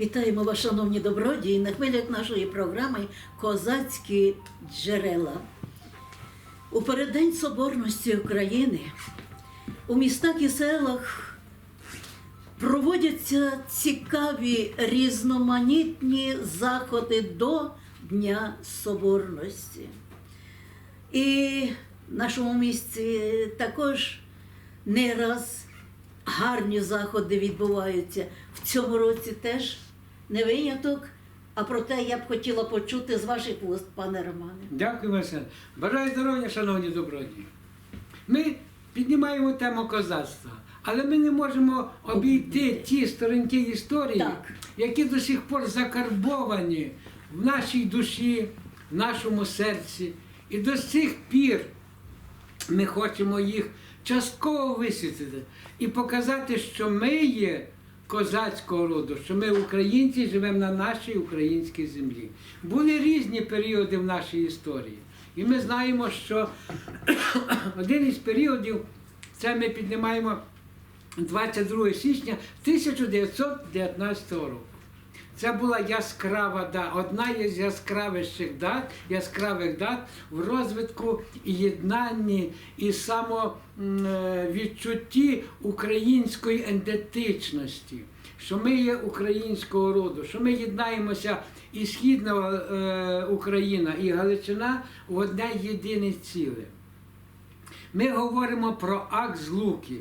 Вітаємо вас, шановні добродії, на хвилях нашої програми Козацькі джерела. У переддень Соборності України у містах і селах проводяться цікаві різноманітні заходи до Дня Соборності. І в нашому місті також не раз гарні заходи відбуваються. В цьому році теж не виняток. А проте я б хотіла почути з ваших вуст, пане Романе. Дякую, Василь. Бажаю здоров'я, шановні добродії. Ми піднімаємо тему козацтва, але ми не можемо обійти ті сторінки історії, Так. які до сих пор закарбовані в нашій душі, в нашому серці. І до сих пір ми хочемо їх частково висвітлити і показати, що ми є козацького роду, що ми українці живемо на нашій українській землі. Були різні періоди в нашій історії. І ми знаємо, що один із періодів це ми піднімаємо 22 січня 1919 року. Це була яскрава дата, одна із яскравіших дат, яскравих дат в розвитку і єднанні і самовідчутті української ідентичності, що ми є українського роду, що ми єднаємося і Східна е, Україна, і Галичина в одне єдине ціле. Ми говоримо про акт Злуки,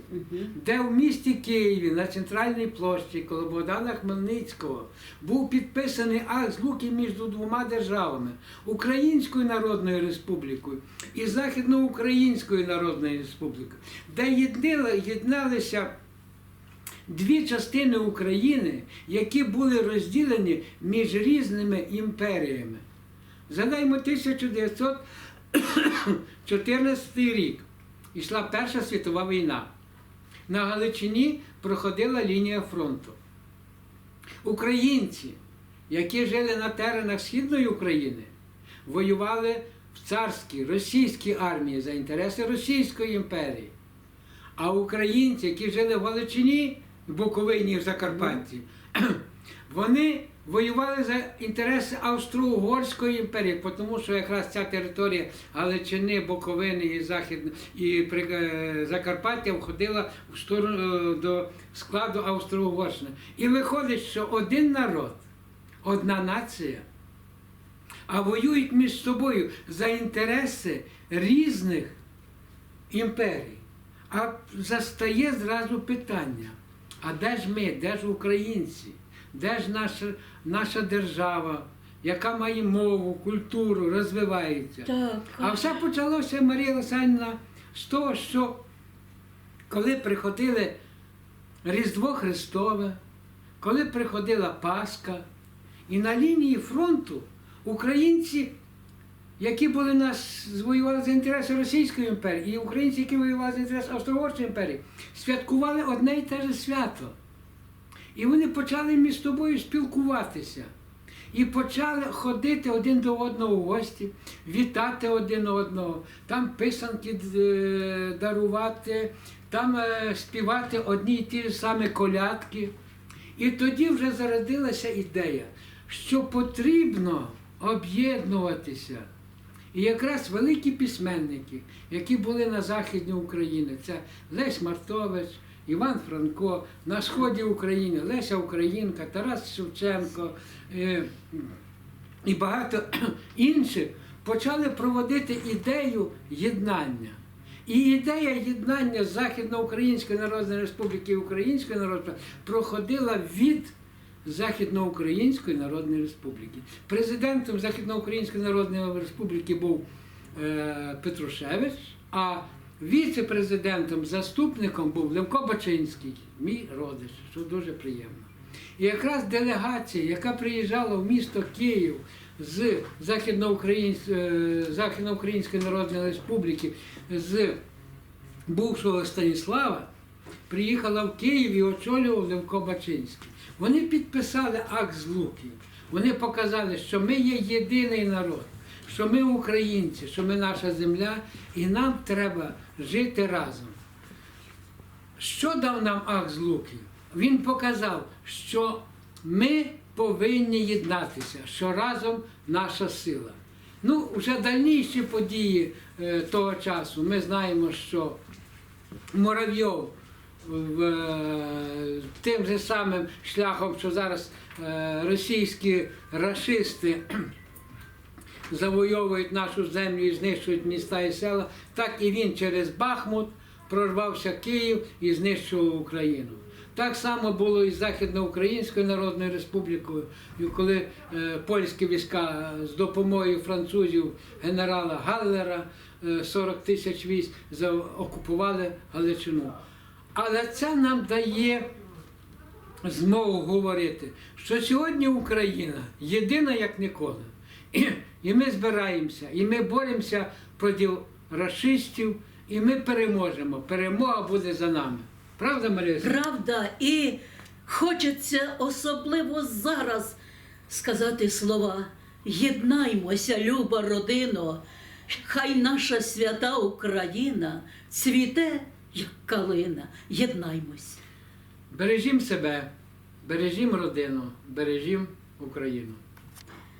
де в місті Києві на центральній площі коло Богдана Хмельницького був підписаний акт Злуки між двома державами Українською Народною Республікою і Західноукраїнською Народною Республікою, де єдналися дві частини України, які були розділені між різними імперіями. Згадаймо 1914 рік. Ішла Перша світова війна. На Галичині проходила лінія фронту. Українці, які жили на теренах Східної України, воювали в царській російській армії за інтереси Російської імперії. А українці, які жили в Галичині, в Буковині, в Закарпатті, вони воювали за інтереси Австро-Угорської імперії, тому що якраз ця територія Галичини, Буковини і Західної і е, Закарпаття входила в сторону е, до складу Австро-Угорщини. І виходить, що один народ, одна нація, а воюють між собою за інтереси різних імперій. А застає зразу питання: а де ж ми, де ж українці, де ж наша, наша держава, яка має мову, культуру, розвивається? Так. А все почалося, Марія Олександрівна, з того, що коли приходили Різдво Христове, коли приходила Пасха, і на лінії фронту українці, які були нас воювали за інтереси Російської імперії, і українці, які воювали за інтереси Австро-Угорської імперії, святкували одне й те же свято. І вони почали між собою спілкуватися. І почали ходити один до одного в гості, вітати один одного, там писанки е, дарувати, там е, співати одні й ті ж самі колядки. І тоді вже зародилася ідея, що потрібно об'єднуватися. І якраз великі письменники, які були на Західній Україні, це Лесь Мартович, Іван Франко, на сході України, Леся Українка, Тарас Шевченко е, і багато інших почали проводити ідею єднання. І ідея єднання Західноукраїнської Народної Республіки і Української Народної проходила від Західноукраїнської Народної Республіки. Президентом Західноукраїнської Народної Республіки був е, Петрушевич, а віце-президентом, заступником був Левко Бачинський, мій родич, що дуже приємно. І якраз делегація, яка приїжджала в місто Київ з е, Західноукраїнської Народної Республіки, з бувшого Станіслава, приїхала в Київ і очолював Левко Бачинський. Вони підписали акт злуки. Вони показали, що ми є єдиний народ, що ми українці, що ми наша земля, і нам треба жити разом. Що дав нам акт злуки? Він показав, що ми повинні єднатися, що разом наша сила. Ну, вже дальніші події е, того часу. Ми знаємо, що Муравйов в, е, тим же самим шляхом, що зараз е, російські рашисти завойовують нашу землю і знищують міста і села, так і він через Бахмут прорвався Київ і знищував Україну. Так само було і з Західноукраїнською Народною Республікою, коли е, польські війська з допомогою французів генерала Галлера е, 40 тисяч військ за- окупували Галичину. Але це нам дає змогу говорити, що сьогодні Україна єдина як ніколи. І, ми збираємося, і ми боремося проти расистів, і ми переможемо. Перемога буде за нами. Правда, Марія? Правда, і хочеться особливо зараз сказати слова. Єднаймося, люба родино, хай наша свята Україна цвіте, як калина. Єднаймось. Бережім себе, бережім родину, бережім Україну.